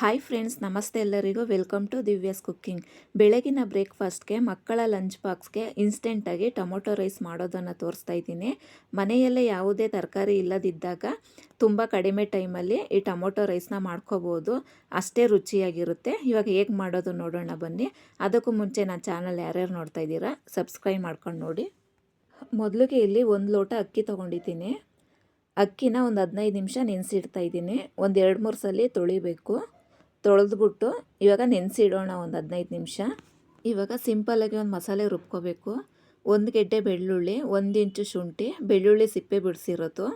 Hi friends ನಮಸ್ತೆ ಎಲ್ಲರಿಗೂ. Welcome to Divya's cooking ಬೆಳಗಿನ ಬ್ರೇಕ್ಫಾಸ್ಟ್ಗೆ ಮಕ್ಕಳ ಲಂಚ್ ಬಾಕ್ಸ್ಗೆ ಇನ್ಸ್ಟೆಂಟಾಗಿ ಟೊಮೊಟೊ ರೈಸ್ ಮಾಡೋದನ್ನು ತೋರಿಸ್ತಾ ಇದ್ದೀನಿ. ಮನೆಯಲ್ಲೇ ಯಾವುದೇ ತರಕಾರಿ ಇಲ್ಲದಿದ್ದಾಗ ತುಂಬ ಕಡಿಮೆ ಟೈಮಲ್ಲಿ ಈ ಟೊಮೊಟೊ ರೈಸ್ನ ಮಾಡ್ಕೋಬೋದು. ಅಷ್ಟೇ ರುಚಿಯಾಗಿರುತ್ತೆ. ಇವಾಗ ಹೇಗೆ ಮಾಡೋದು ನೋಡೋಣ ಬನ್ನಿ. ಅದಕ್ಕೂ ಮುಂಚೆ ನಾನು ಚಾನಲ್ ಯಾರ್ಯಾರು ನೋಡ್ತಾ ಇದ್ದೀರಾ ಸಬ್ಸ್ಕ್ರೈಬ್ ಮಾಡ್ಕೊಂಡು ನೋಡಿ. ಮೊದಲಿಗೆ ಇಲ್ಲಿ ಒಂದು ಲೋಟ ಅಕ್ಕಿ ತೊಗೊಂಡಿದ್ದೀನಿ. ಅಕ್ಕಿನ ಒಂದು ಹದಿನೈದು ನಿಮಿಷ ನೆನೆಸಿಡ್ತಾ ಇದ್ದೀನಿ. ಒಂದು ಎರಡು ಮೂರು ಸಲ ತೊಳಿಬೇಕು. ತೊಳೆದ್ಬಿಟ್ಟು ಇವಾಗ ನೆನೆಸಿಡೋಣ ಒಂದು ಹದಿನೈದು ನಿಮಿಷ. ಇವಾಗ ಸಿಂಪಲ್ಲಾಗಿ ಒಂದು ಮಸಾಲೆ ರುಬ್ಕೋಬೇಕು. ಒಂದು ಗೆಡ್ಡೆ ಬೆಳ್ಳುಳ್ಳಿ, ಒಂದು ಇಂಚು ಶುಂಠಿ, ಬೆಳ್ಳುಳ್ಳಿ ಸಿಪ್ಪೆ ಬಿಡಿಸಿರೋದು.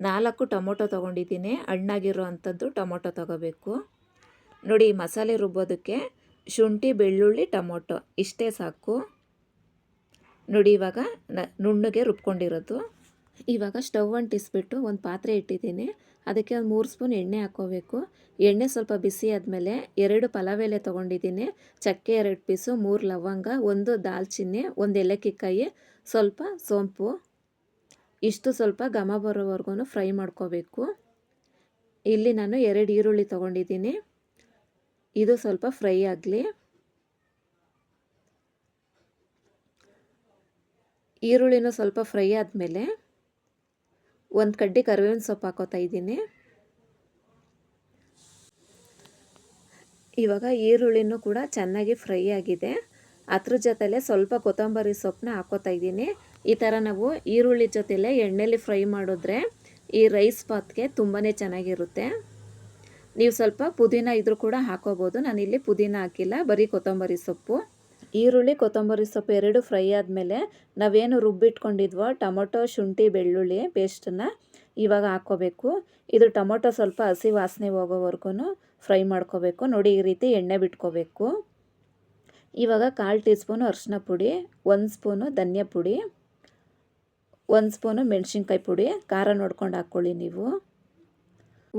ನಾಲ್ಕು ಟೊಮೊಟೊ ತೊಗೊಂಡಿದ್ದೀನಿ. ಹಣ್ಣಾಗಿರೋ ಅಂಥದ್ದು ಟೊಮೊಟೊ ತೊಗೋಬೇಕು. ನೋಡಿ ಮಸಾಲೆ ರುಬ್ಬೋದಕ್ಕೆ ಶುಂಠಿ, ಬೆಳ್ಳುಳ್ಳಿ, ಟೊಮೊಟೊ ಇಷ್ಟೇ ಸಾಕು. ನೋಡಿ, ಇವಾಗ ನುಣ್ಣಗೆ ರುಬ್ಕೊಂಡಿರೋದು. ಇವಾಗ ಸ್ಟವ್ ಅಂಟಿಸ್ಬಿಟ್ಟು ಒಂದು ಪಾತ್ರೆ ಇಟ್ಟಿದ್ದೀನಿ. ಅದಕ್ಕೆ ಒಂದು ಮೂರು ಸ್ಪೂನ್ ಎಣ್ಣೆ ಹಾಕ್ಕೋಬೇಕು. ಎಣ್ಣೆ ಸ್ವಲ್ಪ ಬಿಸಿ ಆದಮೇಲೆ ಎರಡು ಪಲಾವ್ ಎಲೆ ತೊಗೊಂಡಿದ್ದೀನಿ. ಚಕ್ಕೆ ಎರಡು ಪೀಸು, ಮೂರು ಲವಂಗ, ಒಂದು ದಾಲ್ಚಿನ್ನಿ, ಒಂದು ಏಲಕ್ಕಿಕಾಯಿ, ಸ್ವಲ್ಪ ಸೋಂಪು. ಇಷ್ಟು ಸ್ವಲ್ಪ ಘಮ ಬರೋವರೆಗೂ ಫ್ರೈ ಮಾಡ್ಕೋಬೇಕು. ಇಲ್ಲಿ ನಾನು ಎರಡು ಈರುಳ್ಳಿ ತೊಗೊಂಡಿದ್ದೀನಿ. ಇದು ಸ್ವಲ್ಪ ಫ್ರೈ ಆಗಲಿ. ಈರುಳ್ಳಿನೂ ಸ್ವಲ್ಪ ಫ್ರೈ ಆದಮೇಲೆ ಒಂದು ಕಡ್ಡಿ ಕರಿಬೇವಿನ ಸೊಪ್ಪು ಹಾಕೋತಾ ಇದ್ದೀನಿ. ಇವಾಗ ಈರುಳ್ಳಿನೂ ಕೂಡ ಚೆನ್ನಾಗಿ ಫ್ರೈ ಆಗಿದೆ. ಅದ್ರ ಜೊತೆಲೆ ಸ್ವಲ್ಪ ಕೊತ್ತಂಬರಿ ಸೊಪ್ಪನ್ನ ಹಾಕೋತಾ ಇದ್ದೀನಿ. ಈ ಥರ ನಾವು ಈರುಳ್ಳಿ ಜೊತೆಲೆ ಎಣ್ಣೆಲಿ ಫ್ರೈ ಮಾಡಿದ್ರೆ ಈ ರೈಸ್ ಪಾತ್ಗೆ ತುಂಬಾ ಚೆನ್ನಾಗಿರುತ್ತೆ. ನೀವು ಸ್ವಲ್ಪ ಪುದೀನ ಇದ್ರೂ ಕೂಡ ಹಾಕೋಬೋದು. ನಾನಿಲ್ಲಿ ಪುದೀನ ಹಾಕಿಲ್ಲ, ಬರೀ ಕೊತ್ತಂಬರಿ ಸೊಪ್ಪು. ಈರುಳ್ಳಿ, ಕೊತ್ತಂಬರಿ ಸೊಪ್ಪು ಎರಡು ಫ್ರೈ ಆದಮೇಲೆ ನಾವೇನು ರುಬ್ಬಿಟ್ಕೊಂಡಿದ್ವೋ ಟೊಮೊಟೊ, ಶುಂಠಿ, ಬೆಳ್ಳುಳ್ಳಿ ಪೇಸ್ಟನ್ನು ಇವಾಗ ಹಾಕ್ಕೋಬೇಕು. ಇದು ಟೊಮೊಟೊ ಸ್ವಲ್ಪ ಹಸಿ ವಾಸನೆ ಹೋಗೋವರೆಗೂ ಫ್ರೈ ಮಾಡ್ಕೋಬೇಕು. ನೋಡಿ ಈ ರೀತಿ ಎಣ್ಣೆ ಬಿಟ್ಕೋಬೇಕು. ಇವಾಗ ಕಾಲು ಟೀ ಸ್ಪೂನು ಅರಿಶಿನ ಪುಡಿ, ಒಂದು ಸ್ಪೂನು ಧನಿಯಾ ಪುಡಿ ಒಂದು ಸ್ಪೂನು ಮೆಣಸಿನ್ಕಾಯಿ ಪುಡಿ, ಖಾರ ನೋಡ್ಕೊಂಡು ಹಾಕ್ಕೊಳ್ಳಿ ನೀವು.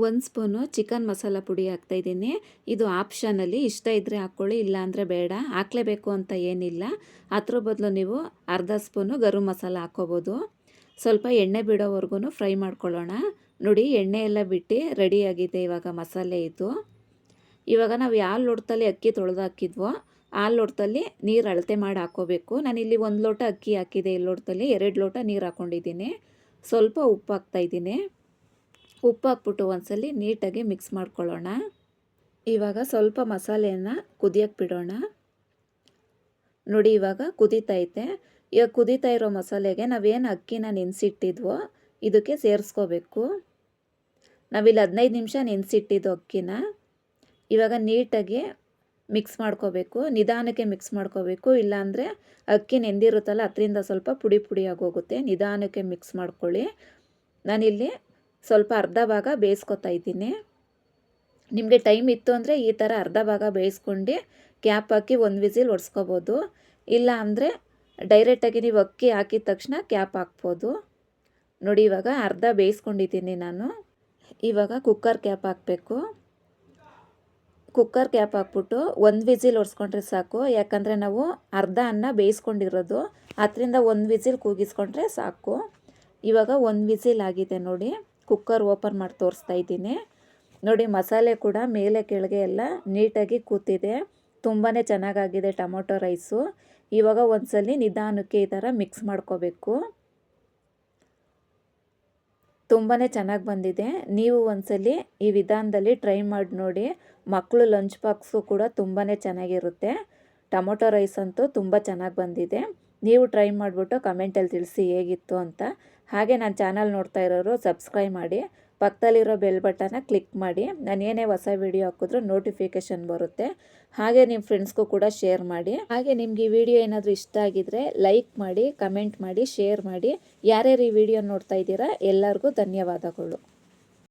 ಒಂದು ಸ್ಪೂನು ಚಿಕನ್ ಮಸಾಲ ಪುಡಿ ಹಾಕ್ತಾಯಿದ್ದೀನಿ ಇದು ಆಪ್ಷನಲ್ಲಿ ಇಷ್ಟ ಇದ್ದರೆ ಹಾಕ್ಕೊಳ್ಳಿ ಇಲ್ಲ ಅಂದರೆ ಬೇಡ. ಹಾಕ್ಲೇಬೇಕು ಅಂತ ಏನಿಲ್ಲ. ಅದ್ರ ಬದಲು ನೀವು ಅರ್ಧ ಸ್ಪೂನು ಗರಂ ಮಸಾಲ ಹಾಕ್ಕೋಬೋದು. ಸ್ವಲ್ಪ ಎಣ್ಣೆ ಬಿಡೋವರೆಗೂ ಫ್ರೈ ಮಾಡ್ಕೊಳ್ಳೋಣ. ನೋಡಿ, ಎಣ್ಣೆ ಎಲ್ಲ ಬಿಟ್ಟು ರೆಡಿಯಾಗಿದೆ ಇವಾಗ ಮಸಾಲೆ ಇದು. ಇವಾಗ ನಾವು ಯಾವ ಲೋಟದಲ್ಲಿ ಅಕ್ಕಿ ತೊಳೆದು ಹಾಕಿದ್ವೋ ಆ ಲೋಟದಲ್ಲಿ ನೀರು ಅಳತೆ ಮಾಡಿ ಹಾಕ್ಕೋಬೇಕು. ನಾನಿಲ್ಲಿ ಒಂದು ಲೋಟ ಅಕ್ಕಿ ಹಾಕಿದೆ ಈ ಲೋಟದಲ್ಲಿ, ಎರಡು ಲೋಟ ನೀರು ಹಾಕ್ಕೊಂಡಿದ್ದೀನಿ. ಸ್ವಲ್ಪ ಉಪ್ಪು ಹಾಕ್ತಾಯಿದ್ದೀನಿ ಉಪ್ಪು ಹಾಕ್ಬಿಟ್ಟು ಒಂದ್ಸಲಿ ನೀಟಾಗಿ ಮಿಕ್ಸ್ ಮಾಡ್ಕೊಳ್ಳೋಣ. ಇವಾಗ ಸ್ವಲ್ಪ ಮಸಾಲೆಯನ್ನು ಕುದಿಯೋಕ್ಕೆ ಬಿಡೋಣ. ನೋಡಿ, ಇವಾಗ ಕುದೀತೈತೆ ಇವಾಗ ಕುದೀತಾ ಇರೋ ಮಸಾಲೆಗೆ ನಾವೇನು ಅಕ್ಕಿನ ನೆನೆಸಿಟ್ಟಿದ್ವೋ, ಇದಕ್ಕೆ ಸೇರಿಸ್ಕೋಬೇಕು. ನಾವಿಲ್ಲಿ ಹದಿನೈದು ನಿಮಿಷ ನೆನೆಸಿಟ್ಟಿದ್ದು ಅಕ್ಕಿನ. ಇವಾಗ ನೀಟಾಗಿ ಮಿಕ್ಸ್ ಮಾಡ್ಕೋಬೇಕು. ನಿಧಾನಕ್ಕೆ ಮಿಕ್ಸ್ ಮಾಡ್ಕೋಬೇಕು. ಇಲ್ಲಾಂದರೆ ಅಕ್ಕಿ ನೆಂದಿರುತ್ತಲ್ಲ, ಅದರಿಂದ ಸ್ವಲ್ಪ ಪುಡಿ ಪುಡಿ ಆಗೋಗುತ್ತೆ. ನಿಧಾನಕ್ಕೆ ಮಿಕ್ಸ್ ಮಾಡ್ಕೊಳ್ಳಿ. ನಾನಿಲ್ಲಿ ಸ್ವಲ್ಪ ಅರ್ಧ ಭಾಗ ಬೇಯಿಸ್ಕೊತಾ ಇದ್ದೀನಿ. ನಿಮಗೆ ಟೈಮ್ ಇತ್ತು ಅಂದರೆ ಈ ಥರ ಅರ್ಧ ಭಾಗ ಬೇಯಿಸ್ಕೊಂಡು ಕ್ಯಾಪ್ ಹಾಕಿ ಒಂದು ವಿಸಿಲ್ ಒಡ್ಸ್ಕೊಬೋದು. ಇಲ್ಲ ಅಂದರೆ ಡೈರೆಕ್ಟಾಗಿ ನೀವು ಅಕ್ಕಿ ಹಾಕಿದ ತಕ್ಷಣ ಕ್ಯಾಪ್ ಹಾಕ್ಬೋದು. ನೋಡಿ, ಇವಾಗ ಅರ್ಧ ಬೇಯಿಸ್ಕೊಂಡಿದ್ದೀನಿ ನಾನು. ಇವಾಗ ಕುಕ್ಕರ್ ಕ್ಯಾಪ್ ಹಾಕಬೇಕು. ಕುಕ್ಕರ್ ಕ್ಯಾಪ್ ಹಾಕ್ಬಿಟ್ಟು ಒಂದು ವಿಸಿಲ್ ಒಡ್ಸ್ಕೊಂಡ್ರೆ ಸಾಕು. ಯಾಕಂದರೆ ನಾವು ಅರ್ಧ ಅನ್ನ ಬೇಯಿಸ್ಕೊಂಡಿರೋದು. ಅದರಿಂದ ಒಂದು ವಿಸಿಲ್ ಕೂಗಿಸ್ಕೊಂಡ್ರೆ ಸಾಕು. ಇವಾಗ ಒಂದು ವಿಸಿಲ್ ಆಗಿದೆ ನೋಡಿ. ಕುಕ್ಕರ್ ಓಪನ್ ಮಾಡಿ ತೋರಿಸ್ತಾ ಇದ್ದೀನಿ. ನೋಡಿ, ಮಸಾಲೆ ಕೂಡ ಮೇಲೆ ಕೆಳಗೆ ಎಲ್ಲ ನೀಟಾಗಿ ಕೂತಿದೆ. ತುಂಬಾ ಚೆನ್ನಾಗಾಗಿದೆ ಟೊಮೊಟೊ ರೈಸು. ಇವಾಗ ಒಂದ್ಸಲಿ ನಿಧಾನಕ್ಕೆ ಈ ಥರ ಮಿಕ್ಸ್ ಮಾಡ್ಕೋಬೇಕು. ತುಂಬಾ ಚೆನ್ನಾಗಿ ಬಂದಿದೆ. ನೀವು ಒಂದ್ಸಲಿ ಈ ವಿಧಾನದಲ್ಲಿ ಟ್ರೈ ಮಾಡಿ ನೋಡಿ. ಮಕ್ಕಳು ಲಂಚ್ ಬಾಕ್ಸು ಕೂಡ ತುಂಬಾ ಚೆನ್ನಾಗಿರುತ್ತೆ. ಟೊಮೊಟೊ ರೈಸ್ ಅಂತೂ ತುಂಬ ಚೆನ್ನಾಗಿ ಬಂದಿದೆ. ನೀವು ಟ್ರೈ ಮಾಡಿಬಿಟ್ಟು ಕಮೆಂಟಲ್ಲಿ ತಿಳಿಸಿ ಹೇಗಿತ್ತು ಅಂತ. ಹಾಗೆ ನನ್ನ ಚಾನಲ್ ನೋಡ್ತಾ ಇರೋರು ಸಬ್ಸ್ಕ್ರೈಬ್ ಮಾಡಿ, ಪಕ್ಕದಲ್ಲಿರೋ ಬೆಲ್ ಬಟನ್ನ ಕ್ಲಿಕ್ ಮಾಡಿ, ನಾನು ಏನೇ ಹೊಸ ವಿಡಿಯೋ ಹಾಕಿದ್ರೂ ನೋಟಿಫಿಕೇಷನ್ ಬರುತ್ತೆ. ಹಾಗೆ ನಿಮ್ಮ ಫ್ರೆಂಡ್ಸ್ಗೂ ಕೂಡ ಶೇರ್ ಮಾಡಿ. ಹಾಗೆ ನಿಮ್ಗೆ ಈ ವಿಡಿಯೋ ಏನಾದರೂ ಇಷ್ಟ ಆಗಿದ್ರೆ ಲೈಕ್ ಮಾಡಿ ಕಮೆಂಟ್ ಮಾಡಿ ಶೇರ್ ಮಾಡಿ. ಯಾರ್ಯಾರು ಈ ವಿಡಿಯೋ ನೋಡ್ತಾ ಇದ್ದೀರಾ ಎಲ್ಲರಿಗೂ ಧನ್ಯವಾದಗಳು.